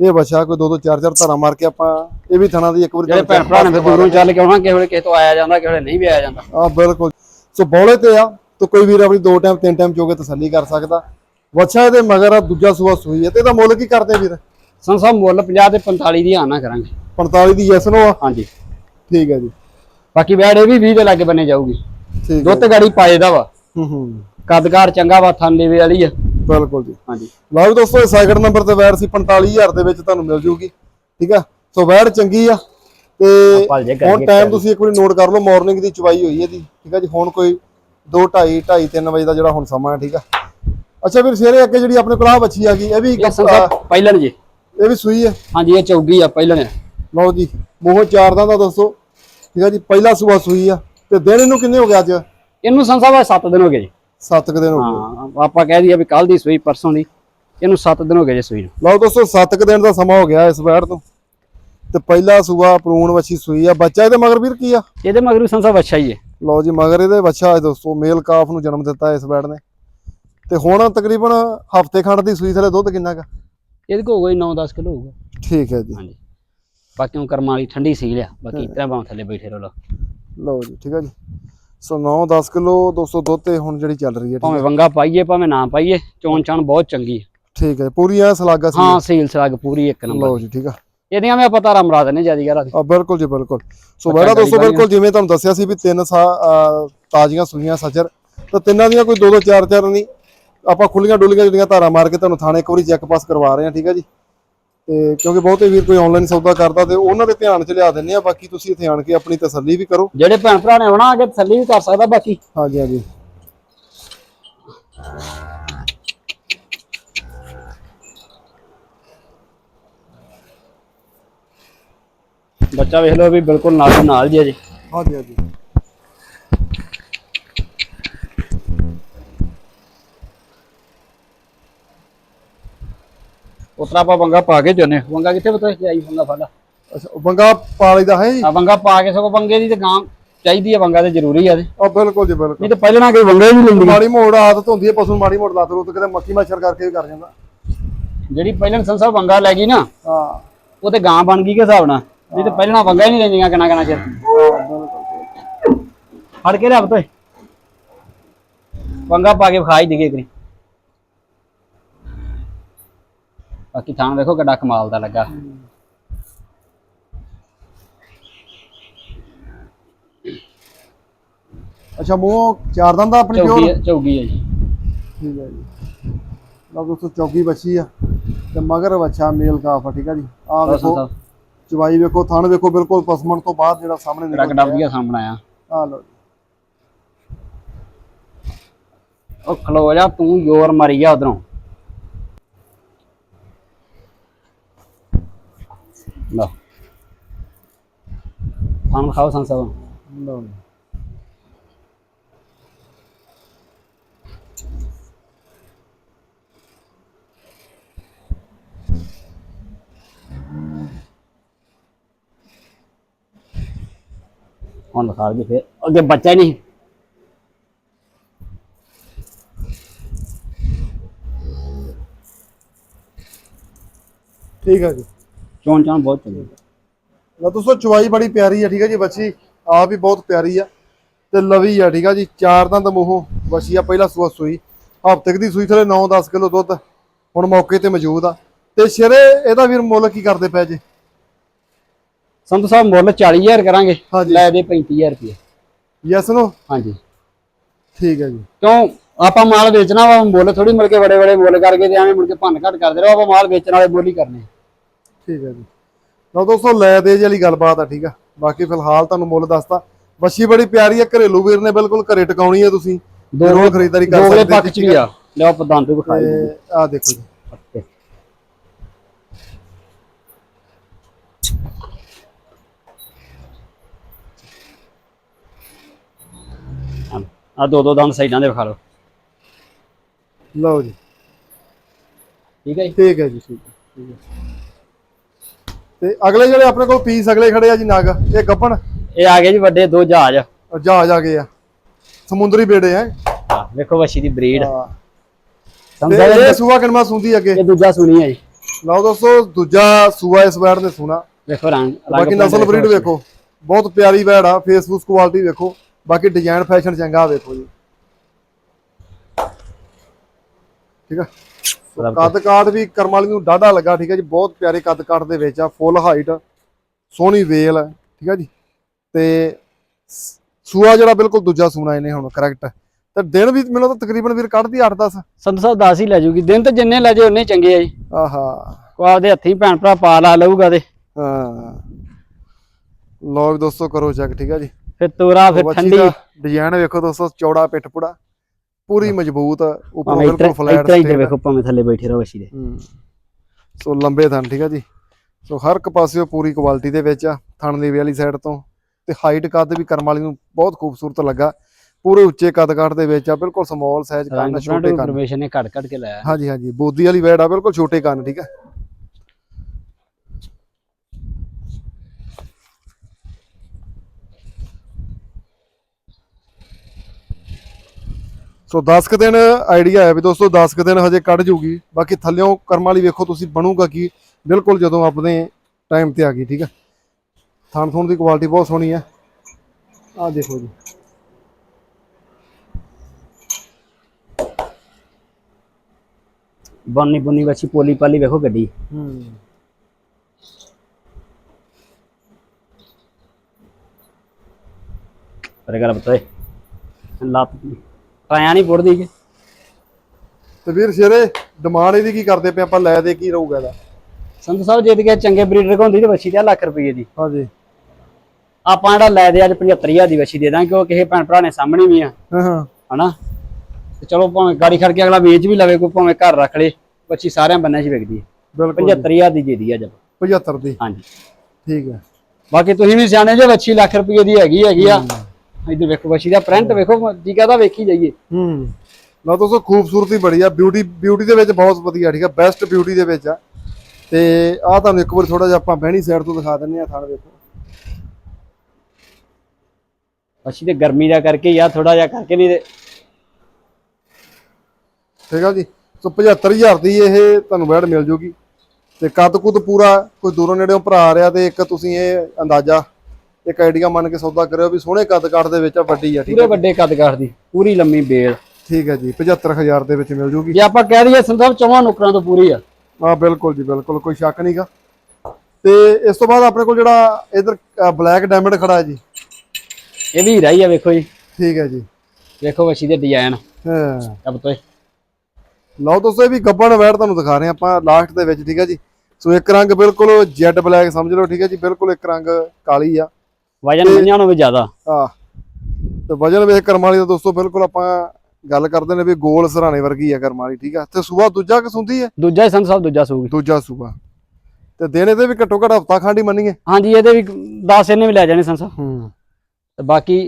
ਇਹ ਬੱਚਾ ਕੋਈ ਦੋ ਦੋ ਚਾਰ ਚਾਰ ਧਾਰਾਂ ਮਾਰ ਕੇ ਆਪਾਂ ਇਹ ਵੀ ਥਣਾ ਦੀ ਇੱਕ ਵਾਰੀ ਜਿਹੜੇ ਭੈਣ ਭਰਾ ਨੇ ਦੂਰੋਂ ਚੱਲ ਕੇ ਆਉਣਾ ਕਿਸੇ ਵੇਲੇ ਕਿਸੇ ਤੋਂ ਆਇਆ ਜਾਂਦਾ ਕਿਸੇ ਵੇਲੇ ਨਹੀਂ ਵੀ ਆਇਆ ਜਾਂਦਾ। ਆ ਬਿਲਕੁਲ। ਸੋ ਬੌਲੇ ਤੇ ਆ ਤਾਂ ਕੋਈ ਵੀਰ ਆਪਣੀ ਦੋ ਟਾਈਮ ਤਿੰਨ ਟਾਈਮ ਚੋਗੇ ਤਸੱਲੀ ਕਰ ਸਕਦਾ। ਬੱਚਾ ਇਹਦੇ ਮਗਰ ਆ ਦੂਜਾ ਸੂਆ ਸੂਈ ਹੈ ਤੇ ਇਹਦਾ ਮੁੱਲ ਕੀ ਕਰਦੇ ਵੀਰ? ਸੰਸਾ ਮੁੱਲ 50 ਤੇ 45 ਦੀ ਆਣਾ ਕਰਾਂਗੇ। 45 ਦੀ ਯੈਸ ਨੋ ਆ? ਹਾਂਜੀ। ਠੀਕ ਹੈ ਜੀ। ਬਾਕੀ ਵੈੜ ਇਹ ਵੀ 20 ਦੇ ਲਾਗੇ ਬੰਨੇ ਜਾਊਗੀ। ਠੀਕ ਦੁੱਧ ਗਾੜੀ ਪਾਏ ਦਾ ਵਾ। ਹੂੰ ਹੂੰ। ਕਦਕਾਰ ਚੰਗਾ ਵਾ ਥਾਂ ਲੇਵੇ ਵਾਲੀ ਆ। ਬਿਲਕੁਲ ਜੀ। ਹਾਂਜੀ। ਲਓ ਦੋਸਤੋ ਇਹ ਸੈਕਿੰਡ ਨੰਬਰ ਤੇ ਵੈਰ ਸੀ 45000 ਦੇ ਵਿੱਚ ਤੁਹਾਨੂੰ ਮਿਲ ਜੂਗੀ ਠੀਕ ਆ? ਸੋ ਵੈਰ ਚੰਗੀ ਆ। ਤੇ ਜੇ ਹੁਣ ਟਾਈਮ ਤੁਸੀਂ ਇੱਕ ਵਾਰੀ ਨੋਟ ਕਰ ਲਓ ਮਾਰਨਿੰਗ ਦੀ ਚਵਾਈ ਹੋਈ ਇਹਦੀ ਠੀਕ ਆ ਜੀ? ਹੁਣ ਕੋਈ 2 2:30 2:30 3 ਵਜੇ ਦਾ ਜਿਹੜਾ ਹੁਣ ਸਮਾਂ ਹੈ ਠੀਕ ਆ? ਅੱਛਾ ਵੀਰ ਸ਼ੇਰੇ ਅੱਗੇ ਜਿਹੜੀ ਆਪਣੇ ਕੋਲ ਆ ਬੱਚੀ ਆ ਗਈ ਇਹ ਵੀ ਪਹਿਲਣ ਜੀ। ਇਹ ਵੀ ਸੂਈ ਹੈ? ਹਾਂਜੀ ਇਹ ਚੌਗੀ ਆ ਪਹਿਲਣ। ਲਓ ਜੀ ਮੂੰਹੋਂ ਚਾਰ ਦਾ ਦੋਸਤੋ ਠੀਕ ਆ ਜੀ? ਪਹਿਲਾ ਸੂਆ ਸੂਈ ਆ। ਤੇ ਦਿਨ ਇਹਨੂੰ ਕਿੰਨੇ ਹੋ ਗਏ ਅੱਜ? ਇਹਨੂੰ ਸੰਸਾ ਵਾ 7 ਦਿਨ ਹੋ ਗਏ ਜੀ। 7 ਦਿਨ ਹੋ ਗਏ। ਹਾਂ ਆਪਾਂ ਕਹਿ ਦਈਏ ਵੀ ਕੱਲ ਦੀ ਸੂਈ ਪਰਸੋਂ ਦੀ। ਇਹਨੂੰ 7 ਦਿਨ ਹੋ ਗਏ ਜੀ ਸੂਈ ਨੂੰ। ਲਓ ਦੋਸਤੋ 7 ਦਿਨ ਦਾ ਸਮਾਂ ਹੋ ਗਿਆ ਇਸ ਵੈੜ ਤੋਂ ਤੇ ਪਹਿਲਾ ਸੂਆ ਪ੍ਰੂਣ ਵੱਛੀ ਸੂਈ ਆ। ਬੱਚਾ ਇਹਦੇ ਮਗਰ ਵੀਰ ਕੀ ਆ? ਇਹਦੇ ਮਗਰ ਵੀ ਸੰਸਾ ਵੱਛਾ ਹੀ ਹੈ। ਲਓ ਜੀ ਮਗਰ ਇਹਦੇ ਬੱਚਾ ਹੈ ਦੋਸਤੋ। ਮੇਲ ਕਾਫ ਨੂੰ ਜਨਮ ਦਿੱਤਾ ਇਸ ਬੈੜ ਨੇ। ਤੇ ਹੁਣ ਤਕਰੀਬਨ ਹਫ਼ਤੇ ਖੰਡ ਦੀ ਸੂਈ ਥਲੇ ਦੁੱਧ ਕਿੰਨਾ ਕਾ ਇਹਦੇ ਕੋ ਹੋਊਗਾ 9-10 ਕਿਲੋ ਹੋਊਗਾ। ਠੀਕ ਹੈ ਜੀ। ਹਾਂਜੀ। ਬਾਕੀ ਉਹ ਕਰਮਾਂ ਵਾਲੀ ਠੰਡੀ ਸੀ ਲਿਆ ਬਾਕੀ ਇਤਨਾ ਬਾਂ ਥੱਲੇ ਬੈਠੇ ਰਹੋ ਲਓ। ਜੀ ਠੀਕ ਹੈ ਜੀ। ਸੋ 9-10 ਕਿਲੋ 200 ਦੁੱਧ ਤੇ ਹੁਣ ਜਿਹੜੀ ਚੱਲ ਰਹੀ ਹੈ ਭਾਵੇਂ ਵੰਗਾ ਪਾਈਏ ਭਾਵੇਂ ਨਾ ਪਾਈਏ ਚੋਣ ਚਾਣ ਬਹੁਤ ਚੰਗੀ ਹੈ। ਠੀਕ ਹੈ ਪੂਰੀ ਐ ਸਲਾਗਾ ਸੀ ਹਾਂ ਸੀਲ ਸਲਾਗ ਪੂਰੀ ਇੱਕ ਨੰਬਰ ਲਓ ਜੀ ਠੀਕ ਆ। ਇਹਦੀਆਂ ਮੈਂ ਪਤਾ ਰਮਰਾ ਦਨੇ ਜਿਆਦੀ ਗੱਲ ਆ ਬਿਲਕੁਲ ਜੀ ਬਿਲਕੁਲ। ਸੋ ਬੈੜਾ ਦੋਸਤੋ ਬਿਲਕੁਲ ਜਿਵੇਂ ਤੁਹਾਨੂੰ ਦੱਸਿਆ ਸੀ ਵੀ ਤਿੰਨ ਤਾਜ਼ੀਆਂ ਸੂਈਆਂ ਸੱਜਰ। ਤਾਂ ਤਿੰਨਾਂ ਦੀਆਂ ਕੋਈ ਦੋ ਦੋ ਚਾਰ ਚਾਰ ਨਹੀਂ। ਆਪਾਂ ਖੁੱਲੀਆਂ ਡੁੱਲੀਆਂ ਜਿਹੜੀਆਂ ਧਾਰਾਂ ਮਾਰ ਕੇ ਤੁਹਾਨੂੰ ਥਾਣੇ ਇੱਕ ਵਾਰੀ ਚੈੱਕ ਪਾਸ ਕਰਵਾ ਰਹੇ ਹਾਂ ਠੀਕ ਹੈ ਜੀ। ਤੇ ਕਿਉਂਕਿ ਬਹੁਤੇ ਵੀਰ ਕੋਈ ਆਨਲਾਈਨ ਸੌਦਾ ਕਰਦਾ ਤੇ ਉਹਨਾਂ ਦੇ ਧਿਆਨ 'ਚ ਲਿਆ ਦਿੰਨੇ ਆ ਬਾਕੀ ਤੁਸੀਂ ਇੱਥੇ ਆਣ ਕੇ ਆਪਣੀ ਤਸੱਲੀ ਵੀ ਕਰੋ। ਜਿਹੜੇ ਭੈਣ ਭਰਾ ਨੇ ਆਉਣਾ ਅਗੇ ਤਸੱਲੀ ਵੀ ਕਰ ਸਕਦਾ ਬਾਕੀ। ਹਾਂਜੀ ਹਾਂਜੀ। ਬੱਚਾ ਵੇਖ ਲਓ ਵੀ ਬਿਲਕੁਲ ਨਾਲ ਨਾਲ ਜੀ। ਅਜੇ ਹਾਂਜੀ ਹਾਂਜੀ। ਉਤਰਾ ਆਪਾਂ ਵੰਗਾ ਪਾ ਕੇ ਜੋਨੇ ਵੰਗਾ ਕਿੱਥੇ ਪਤਾ ਆਈ ਵੰਗਾ ਫਾੜਾ ਅੱਛਾ ਉਹ ਬੰਗਾ ਪਾਲੀ ਦਾ ਹੈ ਜੀ? ਆ ਵੰਗਾ ਪਾ ਕੇ ਸਗੋਂ ਵੰਗੇ ਦੀ ਤੇ ਗਾਂ ਚਾਹੀਦੀ ਆ ਵੰਗਾ ਤੇ ਜ਼ਰੂਰੀ ਆ ਤੇ। ਆ ਬਿਲਕੁਲ ਜੀ ਬਿਲਕੁਲ। ਨਹੀਂ ਤੇ ਪਹਿਲਾਂ ਨਾ ਕੋਈ ਵੰਗਾ ਹੀ ਨਹੀਂ ਲੈਂਦੀ। ਮਾੜੀ ਮੋੜ ਆਦਤ ਹੁੰਦੀ ਹੈ ਪਸ਼ੂ ਨੂੰ ਮਾੜੀ ਮੋੜ ਲੱਤ ਰੁੱਤ ਕਿਤੇ ਮੱਖੀ ਮੱਛਰ ਕਰਕੇ ਵੀ ਕਰ ਜਾਂਦਾ। ਜਿਹੜੀ ਪਹਿਲਾਂ ਸੰਸਾ ਵੰਗਾ ਲੈ ਗਈ ਨਾ ਹਾਂ। ਉਹ ਤੇ ਗਾਂ ਬਣ ਗਈ ਕਿ ਹਿਸਾਬ ਨਾਲ। ਨਹੀਂ ਤੇ ਪਹਿਲਾਂ ਵੰਗਾ ਹੀ ਨਹੀਂ ਲੈਂਦੀਆਂ ਕਿੰਨਾ ਕਿੰਨਾ ਚਿਰ। ਫੜ ਕੇ ਲਿਆ ਬਤੋਏ ਪੰਗਾ ਪਾ ਕੇ ਵਿਖਾ ਹੀ ਦਿਗੇ ਕਰੀ ਬਾਕੀ ਥਾਂ ਦੇਖੋ ਕਿੱਡਾ ਕਮਾਲ ਦਾ ਲੱਗਾ। ਅੱਛਾ ਮੂੰਹ ਚਾਰ ਦੰਦ ਦਾ ਆਪਣੀ ਪਿਓਰ? ਚੌਗੀ ਚੌਗੀ ਹੈ ਜੀ। ਠੀਕ ਹੈ ਜੀ। ਲਓ ਦੋਸਤੋ ਚੌਕੀ ਬੱਚੀ ਆ ਤੇ ਮਗਰ ਬੱਚਾ ਮੇਲ ਕਾਫ ਆ ਠੀਕ ਆ ਜੀ। ਆ ਵੇਖੋ ਚਵਾਈ ਵੇਖੋ ਥਣ ਵੇਖੋ ਬਿਲਕੁਲ ਪਸਮਣ ਤੋਂ ਬਾਅਦ ਜਿਹੜਾ ਸਾਹਮਣੇ ਕਿੱਡਾ ਕਿੱਡਾ ਵਧੀਆ ਸਾਹਮਣਾ ਆ। ਆ ਲਓ ਜੀ। ਉਹ ਖਲੋ ਜਾ ਤੂੰ ਜ਼ੋਰ ਮਾਰੀ ਜਾ ਉਧਰੋਂ। ਖਾਓ ਸੰਸਾ ਲਓ ਜੀ। ਹੁਣ ਵਿਖਾ ਕੇ ਫਿਰ ਅੱਗੇ ਬੱਚਾ ਹੀ ਨਹੀਂ ਠੀਕ ਆ ਜੀ ਚੋਣ ਚਾਣ ਬਹੁਤ ਚੰਗੀ ਲਓ ਦੋਸਤੋ ਚਵਾਈ ਬੜੀ ਪਿਆਰੀ ਆ ਠੀਕ ਆ ਜੀ ਬੱਚੀ ਆ ਵੀ ਬਹੁਤ ਪਿਆਰੀ ਆ ਤੇ ਲਵੀ ਆ ਠੀਕ ਆ ਜੀ ਚਾਰ ਦੰਦ ਮੂੰਹੋਂ ਬੱਚੀ ਆ ਪਹਿਲਾ ਸੂਆ ਸੂਈ ਹਫ਼ਤੇ ਦੀ ਸੂਈ ਥਲੇ 9-10 ਕਿਲੋ ਦੁੱਧ ਹੁਣ ਮੌਕੇ ਤੇ ਮੌਜੂਦ ਆ। ਤੇ ਸ਼ਰੇ ਇਹਦਾ ਵੀਰ ਮੁੱਲ ਕੀ ਕਰਦੇ ਪਏ ਜੇ? ਸੰਤ ਸਾਹਿਬ ਮੁੱਲ 40000 ਕਰਾਂਗੇ ਹਾਂਜੀ। ਲੈ ਦੇ 35000 ਰੁਪਏ। ਯੈਸ ਨੋ ਹਾਂਜੀ। ਠੀਕ ਹੈ ਜੀ। ਕਿਉਂ? ਆਪਾਂ ਮਾਲ ਵੇਚਣਾ ਵਾ ਮੁੱਲ ਥੋੜੀ ਮਿਲ ਕੇ ਬੜੇ ਬੜੇ ਮੁੱਲ ਕਰਕੇ ਤੇ ਐਵੇਂ ਮੁੜ ਕੇ ਭੰਨ ਘਟ ਕਰਦੇ ਰਹੋ ਆਪਾਂ ਮਾਲ ਵੇਚਣ ਵਾਲੇ ਹੀ ਕਰਨੇ। ਠੀਕ ਹੈ ਜੀ। ਲਓ ਦੋਸਤੋ ਲੈ ਦੇ ਵਾਲੀ ਗੱਲਬਾਤ ਆ ਠੀਕ ਆ। ਬਾਕੀ ਫਿਲਹਾਲ ਤੁਹਾਨੂੰ ਮੁੱਲ ਦੱਸਤਾ। ਬੱਚੀ ਬੜੀ ਪਿਆਰੀ ਆ ਘਰੇਲੂ ਵੀਰ ਨੇ ਬਿਲਕੁਲ ਘਰੇ ਟਿਕਾਉਣੀ ਆ ਤੁਸੀਂ। ਜ਼ਰੂਰ ਖਰੀਦਦਾਰੀ ਕਰ ਸਕਦੇ ਪੱਖ ਚ ਆ। ਲਿਓ ਪ੍ਰਧਾਨ ਤੋਂ ਵਿਖਾਈ ਤੇ ਆ ਦੇਖੋ ਜੀ। ਆ ਦੋ ਦੋ ਦੰਦ ਸਾਈਡਾਂ ਦੇ ਵਿਖਾ ਲਓ। ਲਓ ਜੀ। ਠੀਕ ਹੈ ਜੀ? ਠੀਕ ਹੈ ਜੀ ਠੀਕ ਹੈ। ਤੇ ਅਗਲੇ ਜਿਹੜੇ ਆਪਣੇ ਕੋਲ ਪੀਸ ਅਗਲੇ ਖੜੇ ਆ ਜੀ ਨਗ ਇਹ ਗੱਪਣ? ਇਹ ਆ ਗਏ ਜੀ ਵੱਡੇ ਦੋ ਜਹਾਜ਼। ਜਹਾਜ਼ ਆ ਗਏ ਆ। ਸਮੁੰਦਰੀ ਬੇੜੇ ਆ। ਵੇਖੋ ਵਸ਼ੀ ਦੀ ਬਰੀਡ ਸਮਝਿਆ ਇਹ ਸੂਆ ਕਿਨਮਾ ਸੁੰਦੀ ਅੱਗੇ? ਇਹ ਦੂਜਾ ਸੁਣੀ ਹੈ ਜੀ। ਲਓ ਦੋਸਤੋ ਦੂਜਾ ਸੂਆ ਇਸ ਵੈੜ ਨੇ ਸੁਣਾ। ਵੇਖੋ ਰੰਗ ਬਾਕੀ ਨਸਲ ਬਰੀਡ ਵੇਖੋ। ਬਹੁਤ ਪਿਆਰੀ ਵੈੜ ਆ ਫੇਸਬੁੱਕ ਕੁਆਲਿਟੀ ਵੇਖੋ। ਬਾਕੀ ਡਿਜ਼ਾਈਨ ਫੈਸ਼ਨ ਚੰਗਾ ਵੇਖੋ ਜੀ। ਠੀਕ ਆ? ਕੱਦ ਕਾਠ ਵੀ ਕਰਮ ਵਾਲੀ ਨੂੰ ਡਾਢਾ ਲੱਗਾ ਠੀਕ ਹੈ ਜੀ ਬਹੁਤ ਪਿਆਰੇ ਕੱਦ ਕਾਠ ਦੇ ਵਿੱਚ ਆ ਫੁੱਲ ਹਾਈਟ ਸੋਹਣੀ ਵੇਲ ਹੈ ਠੀਕ ਹੈ ਜੀ। ਤੇ ਸੂਆ ਜਿਹੜਾ ਬਿਲਕੁਲ ਦੂਜਾ ਸੂਣਾ ਇਹਨੇ ਹੁਣ ਕਰੈਕਟ ਤੇ ਦਿਨ ਵੀ ਮੈਨੂੰ ਤਾਂ ਤਕਰੀਬਨ ਵੀਰ ਕੱਢਦੀ 8-10 ਸੰਤ ਸਾਹਿਬ 10 ਹੀ ਲੈ ਜੂਗੀ ਦਿਨ ਤੇ ਜਿੰਨੇ ਲੈ ਜੇ ਉਨੇ ਚੰਗੇ ਆ ਜੀ। ਆਹਾ। ਕੋ ਆਪਦੇ ਹੱਥੀਂ ਭੈਣ ਭਰਾ ਪਾ ਲਾ ਲਊਗਾ ਤੇ। ਹਾਂ। ਲੋ ਵੀ ਦੋਸਤੋ ਕਰੋ ਚੈੱਕ ਠੀਕ ਹੈ ਜੀ। ਫਿਰ ਤੋਰਾ ਫਿਰ ਠੰਡੀ। ਡਿਜ਼ਾਈਨ ਵੇਖੋ ਦੋਸਤੋ ਚੌੜਾ ਪਿੱਠ ਪੁੜਾ। ਪੂਰੀ ਮਜ਼ਬੂਤ ਉੱਪਰੋਂ ਭਾਵੇਂ ਬਿਲਕੁਲ ਫਲੈਟ ਇਤਰਾ ਹੀ ਭਾਵੇਂ ਥੱਲੇ ਬੈਠੇ ਰਹੋ ਵਸ਼ੀ ਦੇ। ਹੂੰ। ਸੋ ਲੰਬੇ ਥਣ ਠੀਕ ਆ ਜੀ? ਸੋ ਹਰ ਇੱਕ ਪਾਸਿਓ ਪੂਰੀ ਕੁਆਲਿਟੀ ਦੇ ਵਿੱਚ ਆ ਥਣ ਦੀ ਵਾਲੀ ਸਾਈਡ ਤੋਂ। ਤੇ ਹਾਈਟ ਕੱਦ ਵੀ ਕਰਮ ਵਾਲੀ ਨੂੰ ਬਹੁਤ ਖੂਬਸੂਰਤ ਲੱਗਾ। ਪੂਰੇ ਉੱਚੇ ਕੱਦ ਕਾਠ ਦੇ ਵਿੱਚ ਆ ਬਿਲਕੁਲ ਸਮਾਲ ਸਾਈਜ਼ ਕੰਨ ਛੋਟੇ ਕੰਨ। ਇਨਫੋਰਮੇਸ਼ਨ ਨੇ ਘੜ ਘੜ ਕੇ ਲਾਇਆ। ਹਾਂਜੀ ਹਾਂਜੀ। ਬੋਦੀ ਵਾਲੀ ਵੈੜ ਆ ਬਿਲਕੁਲ ਛੋਟੇ ਕੰਨ ਠੀਕ ਆ? ਸੋ 10 ਕੁ ਦਿਨ ਆਈਡੀਆ ਹੈ ਵੀ ਦੋਸਤੋ 10 ਕੁ ਦਿਨ ਹਜੇ ਕੱਢ ਜੂਗੀ। ਬਾਕੀ ਥੱਲਿਓਂ ਕਰਮ ਵਾਲੀ ਵੇਖੋ ਤੁਸੀਂ ਬਣੂਗਾ ਕੀ। ਬਿਲਕੁਲ ਜਦੋਂ ਆਪਣੇ ਟਾਈਮ ਤੇ ਆ ਗਈ ਠੀਕ ਆ ਥਣ ਥਣ ਦੀ ਕੁਆਲਿਟੀ ਬਹੁਤ ਸੋਹਣੀ ਆ ਆਹ ਦੇਖੋ ਜੀ। ਬੰਨੀ ਬੁੰਨੀ ਵਛੀ ਪੋਲੀ ਪਾਲੀ ਵੇਖੋ ਗੱਡੀ। ਹੂੰ। ਪਰ ਗੱਲ ਬਤਾਏ ਲੱਤ ਪਾਇਆ ਨਹੀਂ ਪੁੱਟਦੀ ਕਿ। ਤੇ ਵੀਰ ਸ਼ੇਰੇ ਡਿਮਾਂਡ ਇਹਦੀ ਕੀ ਕਰਦੇ ਪਏ ਆਪਾਂ ਲੈ ਦੇ ਕੀ ਰਹੂਗਾ ਇਹਦਾ? ਸੰਧੂ ਸਾਹਿਬ ਜਿੱਦ ਕੇ ਚੰਗੇ ਬਰੀਡਰ ਕੋਲ ਹੁੰਦੀ ਤੇ ਵਛੀ ਤੇ ਲੱਖ ਰੁਪਏ ਦੀ। ਹਾਂਜੀ। ਆਪਾਂ ਜਿਹੜਾ ਲੈ ਦੇ ਅੱਜ 75000 ਦੀ ਵਛੀ ਦੇ ਦਾਂਗੇ ਕਿਉਂ ਕਿਸੇ ਭੈਣ ਭਰਾ ਨੇ ਸਾਹਮਣੇ ਵੀ ਆ। ਹਾਂ ਹਾਂ। ਹਨਾ? ਤੇ ਚਲੋ ਭਾਵੇਂ ਗਾੜੀ ਖੜ ਕੇ ਅਗਲਾ ਵੇਚ ਵੀ ਲਵੇ ਕੋਈ ਭਾਵੇਂ ਘਰ ਰੱਖ ਲੇ ਵਛੀ ਸਾਰਿਆਂ ਬੰਨਿਆਂ 'ਚ ਵਿਕਦੀ ਹੈ ਬਿਲਕੁਲ 75000 ਦੀ ਦੇ ਦੀ ਅੱਜ 75 ਦੀ। ਹਾਂਜੀ। ਠੀਕ ਹੈ। ਬਾਕੀ ਤੁਸੀਂ ਵੀ ਸਿਆਣੇ ਜੇ ਵਛੀ ਲੱਖ ਰੁਪਏ ਦੀ ਹੈਗੀ ਹੈਗੀ ਆ। ਇੱਧਰ ਵੇਖੋ ਵਛੀ ਦਾ ਪ੍ਰਿੰਟ ਵੇਖੋ ਜੀ ਕਹਦਾ ਵੇਖੀ ਜਾਈਏ। ਹੂੰ। ਲਓ ਦੋਸਤੋ ਖੂਬਸੂਰਤੀ ਬੜੀ ਆ। ਬਿਊਟੀ ਬਿਊਟੀ ਦੇ ਵਿੱਚ ਬਹੁਤ ਵਧੀਆ ਠੀਕ ਆ? ਬੈਸਟ ਬਿਊਟੀ ਦੇ ਵਿੱਚ ਆ। ਤੇ ਆ ਤੁਹਾਨੂੰ ਇੱਕ ਵਾਰ ਥੋੜਾ ਜਿਹਾ ਆਪਾਂ ਬਹਿਣੀ ਸਾਈਡ ਤੋਂ ਦਿਖਾ ਦਿੰਨੇ ਆ ਥਣ ਵੇਖੋ। ਵਛੀ ਤੇ ਗਰਮੀ ਦਾ ਕਰਕੇ ਯਾ ਥੋੜਾ ਜਿਹਾ ਕਰਕੇ ਨਹੀਂ ਤੇ ਠੀਕ ਆ ਜੀ? ਸੋ 75000 ਦੀ ਇਹ ਤੁਹਾਨੂੰ ਬੈਡ ਮਿਲ ਜੂਗੀ। ਤੇ ਕੱਦ ਕੁੱਦ ਪੂਰਾ ਕੋਈ ਦੂਰੋਂ ਨੇੜੇੋਂ ਭਰਾ ਆ ਰਿਹਾ ਤੇ ਇੱਕ ਤੁਸੀਂ ਇਹ ਅੰਦਾਜ਼ਾ ਇੱਕ ਆਈਡੀਆ ਮੰਨ ਕੇ ਸੌਦਾ ਕਰਿਓ ਵੀ ਸੋਹਣੇ ਕੱਦ ਕਾਠ ਦੇ ਵਿੱਚ ਆ ਵੱਡੀ ਆ ਠੀਕ ਪੂਰੇ ਹੈ ਵੱਡੇ ਕੱਦ ਕਾਠ ਦੀ ਪੂਰੀ ਲੰਮੀ ਬੇਲ। ਠੀਕ ਹੈ ਜੀ 75000 ਦੇ ਵਿੱਚ ਮਿਲ ਜੂਗੀ। ਜੇ ਆਪਾਂ ਕਹਿ ਦਈਏ ਸੰਧਵ ਚੌਵਾਂ ਨੁਕਰਾਂ ਤੋਂ ਪੂਰੀ ਆ। ਹਾਂ ਬਿਲਕੁਲ ਜੀ ਬਿਲਕੁਲ ਕੋਈ ਸ਼ੱਕ ਨਹੀਂਗਾ ਤੇ ਇਸ ਤੋਂ ਬਾਅਦ ਆਪਣੇ ਕੋਲ ਜਿਹੜਾ ਇਧਰ ਬਲੈਕ ਡਾਇਮੰਡ ਖੜਾ ਹੈ ਜੀ। ਇਹ ਵੀ ਹੀਰਾ ਹੀ ਆ ਵੇਖੋ ਜੀ। ਠੀਕ ਹੈ ਜੀ। ਵੇਖੋ ਵਛੀ ਦੇ ਡਿਜ਼ਾਈਨ। ਹਾਂ। ਅਬ ਤੋਏ ਲਓ ਦੋਸਤੋ ਇਹ ਵੀ ਗੱਬਣ ਵੈੜ ਤੁਹਾਨੂੰ ਦਿਖਾ ਰਹੇ ਹਾਂ ਆਪਾਂ ਲਾਸਟ ਦੇ ਵਿੱਚ ਠੀਕ ਹੈ ਜੀ। ਸੋ ਇੱਕ ਰੰਗ ਬਿਲਕੁਲ ਜੈਡ ਬਲੈਕ ਸਮਝ ਲਓ ਠੀਕ ਹੈ ਜੀ ਬਿਲਕੁਲ ਇੱਕ ਰੰਗ ਕਾਲੀ ਆ। ਵਜਨ ਮੰਨਿਆਂ ਨੂੰ ਵੀ ਜ਼ਿਆਦਾ। ਆ ਤੇ ਵਜਨ ਵੇਖ ਕਰਮ ਵਾਲੀ ਦਾ ਦੋਸਤੋ ਬਿਲਕੁਲ ਆਪਾਂ ਗੱਲ ਕਰਦੇ ਨੇ ਵੀ ਗੋਲ ਸਰਾਣੇ ਵਰਗੀ ਆ ਕਰਮ ਵਾਲੀ ਠੀਕ ਆ? ਤੇ ਸੂਆ ਦੂਜਾ ਕਿਸੁੰਦੀ ਹੈ ਦੂਜਾ ਹੀ ਸੰਤ ਸਾਹਿਬ ਦੂਜਾ ਸੂਗੀ ਦੂਜਾ ਸੂਆ। ਤੇ ਦਿਨ ਇਹਦੇ ਵੀ ਘੱਟੋ ਘੱਟ ਹਫਤਾ ਖੰਡ ਹੀ ਮੰਨੀਏ? ਹਾਂਜੀ ਇਹਦੇ ਵੀ 10 ਇਹਨੇ ਵੀ ਲੈ ਜਾਣੇ ਸੰਤ ਸਾਹਿਬ। ਹੂੰ। ਤੇ ਬਾਕੀ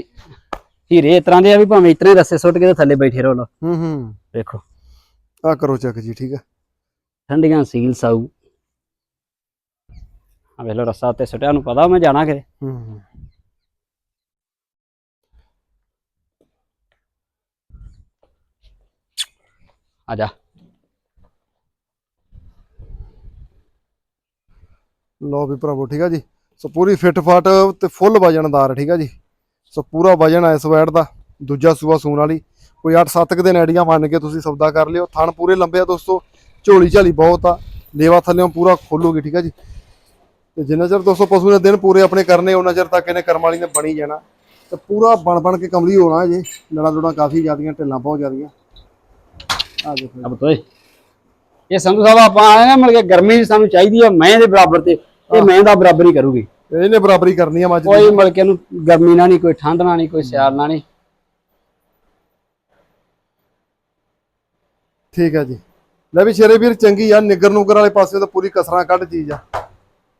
ਹੀਰੇ ਇਸ ਤਰ੍ਹਾਂ ਦੇ ਆ ਵੀ ਭਾਵੇਂ ਇਤਨੇ ਰੱਸੇ ਸੁੱਟ ਕੇ ਤੇ ਥੱਲੇ ਬੈਠੇ ਰਹੋ ਲੋ ਹੂੰ ਹੂੰ। ਵੇਖੋ। ਆ ਕਰੋ ਚੈੱਕ ਜੀ ਠੀਕ ਹੈ ਠੰਡੀਆਂ ਸੀਲ ਸਾਊ। ਆ ਵੇਖ ਲੋ ਰੱਸਾ ਉੱਤੇ ਸੁੱਟਿਆ ਨੂੰ ਪਤਾ ਮੈਂ ਜਾਣਾ ਕਿਤੇ। ਹੂੰ ਹੂੰ। ਆ ਜਾ ਲਓ ਵੀ ਭਰਾਵੋ, ਠੀਕ ਆ ਜੀ? ਸੋ ਪੂਰੀ ਫਿੱਟ ਫਾਟ ਤੇ ਫੁੱਲ ਵਜਨਦਾਰ ਠੀਕ ਆ ਜੀ? ਸੋ ਪੂਰਾ ਵਜਨ ਹੈ ਇਸ ਵੈਟ ਦਾ, ਦੂਜਾ ਸੂਆ ਸੂਣ ਵਾਲੀ। ਕੋਈ 8-7 ਕੁ ਦਿਨ ਐਡੀਆਂ ਮੰਨ ਕੇ ਤੁਸੀਂ ਸੌਦਾ ਕਰ ਲਿਓ। ਥਣ ਪੂਰੇ ਲੰਬੇ ਆ ਦੋਸਤੋ, ਝੋਲੀ ਝਾਲੀ ਬਹੁਤ ਆ। ਲੇਵਾ ਥੱਲੇੋਂ ਪੂਰਾ ਖੋਲੂਗੀ, ਠੀਕ ਆ ਜੀ? ਤੇ ਜਿੰਨਾ ਚਿਰ ਦੋਸਤੋ ਪਸ਼ੂ ਨੇ ਦਿਨ ਪੂਰੇ ਆਪਣੇ ਕਰਨੇ ਉਹਨਾਂ ਚਿਰ ਤੱਕ ਇਹਨੇ ਕਰਮ ਵਾਲੀ ਨੇ ਬਣੀ ਜਾਣਾ। ਤੇ ਪੂਰਾ ਬਣ ਬਣ ਕੇ ਕਮਲੀ ਹੋਣਾ ਜੇ ਲੜਾ ਲੁੜਾ ਕਾਫੀ ਜ਼ਿਆਦੀਆਂ, ਢਿੱਲਾਂ ਬਹੁਤ ਜ਼ਿਆਦੀਆਂ। ਆ ਦੇਖੋ ਅਬ ਤੋਏ। ਇਹ ਸੰਧੂ ਸਾਹਿਬ ਆਪਾਂ ਆਏ ਨਾ ਮਿਲ ਕੇ ਗਰਮੀ ਸਾਨੂੰ ਚਾਹੀਦੀ ਆ ਮੈਂ ਦੇ ਬਰਾਬਰ ਤੇ ਇਹ ਮੈਂ ਦਾ ਬਰਾਬਰ ਹੀ ਕਰੂਗੀ। ਇਹਨੇ ਬਰਾਬਰੀ ਕਰਨੀ ਆ ਮੱਝ ਦੀ। ਕੋਈ ਮਿਲ ਕੇ ਨੂੰ ਗਰਮੀ ਨਾ ਨਹੀਂ ਕੋਈ ਠੰਡ ਨਾ ਨਹੀਂ ਕੋਈ ਸਿਆਲ ਨਾ ਨਹੀਂ। ਠੀਕ ਹੈ ਜੀ। ਲੈ ਵੀ ਸ਼ੇਰੇ ਵੀਰ ਚੰਗੀ ਆ ਨਿੱਗਰ ਨੂਗਰ ਵਾਲੇ ਪਾਸੇ ਤਾਂ ਪੂਰੀ ਕਸਰਾਂ ਕੱਢ ਚੀਜ਼ ਆ।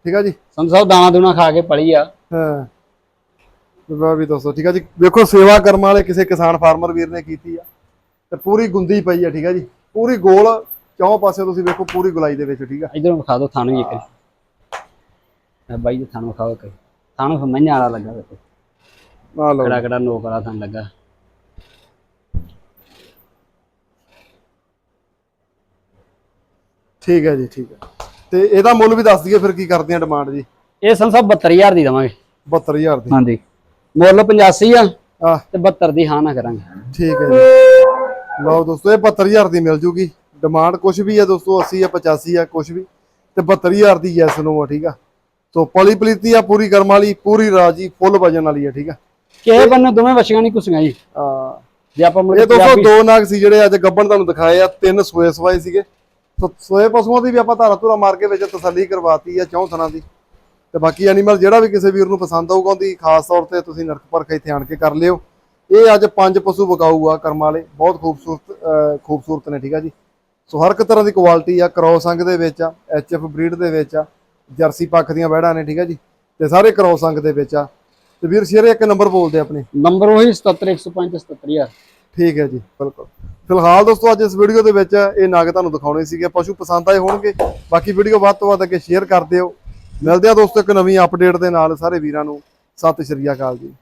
ਠੀਕ ਆ ਜੀ? ਸੰਧੂ ਸਾਹਿਬ ਦਾਣਾ ਦੂਣਾ ਖਾ ਕੇ ਪਲੀ ਆ। ਹਾਂ। ਵੀ ਦੋਸਤੋ ਠੀਕ ਆ ਜੀ? ਵੇਖੋ ਸੇਵਾ ਕਰਮ ਵਾਲੇ ਕਿਸੇ ਕਿਸਾਨ ਫਾਰਮਰ ਵੀਰ ਨੇ ਕੀਤੀ ਆ। ਤੇ ਪੂਰੀ ਗੁੰਦੀ ਪਈ ਆ ਠੀਕ ਆ ਜੀ? ਪੂਰੀ ਗੋਲ ਚੌਂ ਪਾਸੇ ਤੁਸੀਂ ਵੇਖੋ ਪੂਰੀ ਗੁਲਾਈ ਦੇ ਵਿੱਚ ਠੀਕ ਆ? ਇਧਰੋਂ ਵਿਖਾ ਦਿਓ ਥਾਣੂ ਇੱਕ। ਵਾਰੀ ਬਾਈ ਦੇ ਥਾਣੂ ਵਿਖਾਓ ਇੱਕ। ਥਾਣੂ ਫਿਰ ਵਾਲਾ ਲੱਗਾ ਵੇਖੋ। ਆ ਲਓ। ਕਿਹੜਾ ਕਿਹੜਾ ਨੋਕ ਵਾਲਾ ਥਾਣ ਲੱਗਾ। ਠੀਕ ਹੈ ਜੀ ਠੀਕ ਹੈ ਤੇ ਇਹਦਾ ਮੁੱਲ ਵੀ ਦੱਸ ਦਈਏ ਫਿਰ ਕੀ ਕਰਦੇ ਆ ਡਿਮਾਂਡ ਜੀ? ਇਹ ਸੰਧੂ ਸਾਹਿਬ 72000 ਦੀ ਦਵਾਂਗੇ। 72000 ਦੀ। ਹਾਂਜੀ। ਮੁੱਲ 85 ਆ ਆ। ਤੇ 72 ਦੀ ਹਾਂ ਨਾ ਕਰਾਂਗੇ। ਠੀਕ ਹੈ ਜੀ। ਲਓ ਦੋਸਤੋ ਇਹ 72000 ਦੀ ਮਿਲ ਜੂਗੀ। ਡਿਮਾਂਡ ਕੁਝ ਵੀ ਹੈ ਦੋਸਤੋ 80 ਆ 85 ਆ ਕੁਝ ਵੀ। ਤੇ 72000 ਦੀ ਯੈਸ ਨੋ ਆ ਠੀਕ ਆ? ਸੋ ਪਲੀ ਪਲੀਤੀ ਆ ਪੂਰੀ ਕਰਮ ਵਾਲੀ ਪੂਰੀ ਰਾਜੀ ਫੁੱਲ ਵਜਨ ਵਾਲੀ ਆ ਠੀਕ ਆ? ਕਿਸੇ ਬੰਨੇ ਦੋਵੇਂ ਵਛੀਆਂ ਨਹੀਂ ਕੁਸੀਆਂ ਜੀ। ਆ ਜੇ ਆਪਾਂ ਇਹ ਦੋਸਤੋ ਦੋ ਨਾਗ ਸੀ ਜਿਹੜੇ ਅੱਜ ਗੱਬਣ ਤੁਹਾਨੂੰ ਦਿਖਾਏ ਆ ਤਿੰਨ ਸੋਏ ਸਵਾਏ ਸੀਗੇ। ਸੋ ਸੋਏ ਪਸ਼ੂਆਂ ਦੀ ਵੀ ਆਪਾਂ ਧਾਰਾ ਧੁਰਾ ਮਾਰ ਕੇ ਵਿੱਚ ਤਸੱਲੀ ਕਰਵਾਤੀ ਆ ਚੌਂ ਥਣਾ ਦੀ। ਤੇ ਬਾਕੀ ਐਨੀਮਲ ਜਿਹੜਾ ਵੀ ਕਿਸੇ ਵੀਰ ਨੂੰ ਪਸੰਦ ਆਊਗਾ ਉਹਦੀ ਖਾਸ ਤੌਰ ਤੇ ਤੁਸੀਂ ਨਰਕ ਪਰਖ ਇੱਥੇ ਆਣ ਕੇ ਕਰ ਲਿਓ। ਇਹ ਅੱਜ ਪੰਜ ਪਸ਼ੂ ਵਿਕਾਊ ਆ ਕਰਮ ਵਾਲੇ। ਬਹੁਤ ਖੂਬਸੂਰਤ ਖੂਬਸੂਰਤ ਨੇ ਠੀਕ ਆ ਜੀ। ਸੋ ਹਰ ਇੱਕ ਤਰ੍ਹਾਂ ਦੀ ਕੁਆਲਿਟੀ ਆ ਕ੍ਰੋਸ ਅੰਗ ਦੇ ਵਿੱਚ ਆ ਐਚਐਫ ਬਰੀਡ ਦੇ ਵਿੱਚ ਆ ਜਰਸੀ ਪੱਖ ਦੀਆਂ ਵਹਿੜਾਂ ਨੇ ਠੀਕ ਆ ਜੀ। ਤੇ ਸਾਰੇ ਕ੍ਰੋਸ ਅੰਗ ਦੇ ਵਿੱਚ ਆ। ਤੇ ਵੀਰ ਸ਼ੇਰੇ ਇੱਕ ਨੰਬਰ ਬੋਲਦੇ ਆਪਣੇ। ਨੰਬਰ ਉਹੀ 77105 77000 ਠੀਕ ਹੈ ਜੀ ਬਿਲਕੁਲ। ਫਿਲਹਾਲ ਦੋਸਤੋ ਅੱਜ ਇਸ ਵੀਡੀਓ ਦੇ ਵਿੱਚ ਇਹ ਨਗ ਤੁਹਾਨੂੰ ਦਿਖਾਉਣੇ ਸੀਗੇ। ਪਸ਼ੂ ਪਸੰਦ ਆਏ ਹੋਣਗੇ। ਬਾਕੀ ਵੀਡੀਓ ਵੱਧ ਤੋਂ ਵੱਧ ਅੱਗੇ ਸ਼ੇਅਰ ਕਰ ਦਿਓ। ਮਿਲਦੇ ਆ ਦੋਸਤੋ ਇੱਕ ਨਵੀਂ ਅਪਡੇਟ ਦੇ ਨਾਲ ਸਾਰੇ ਵੀਰਾਂ ਨੂੰ। ਸਤਿ ਸ਼੍ਰੀ ਅਕਾਲ ਜੀ।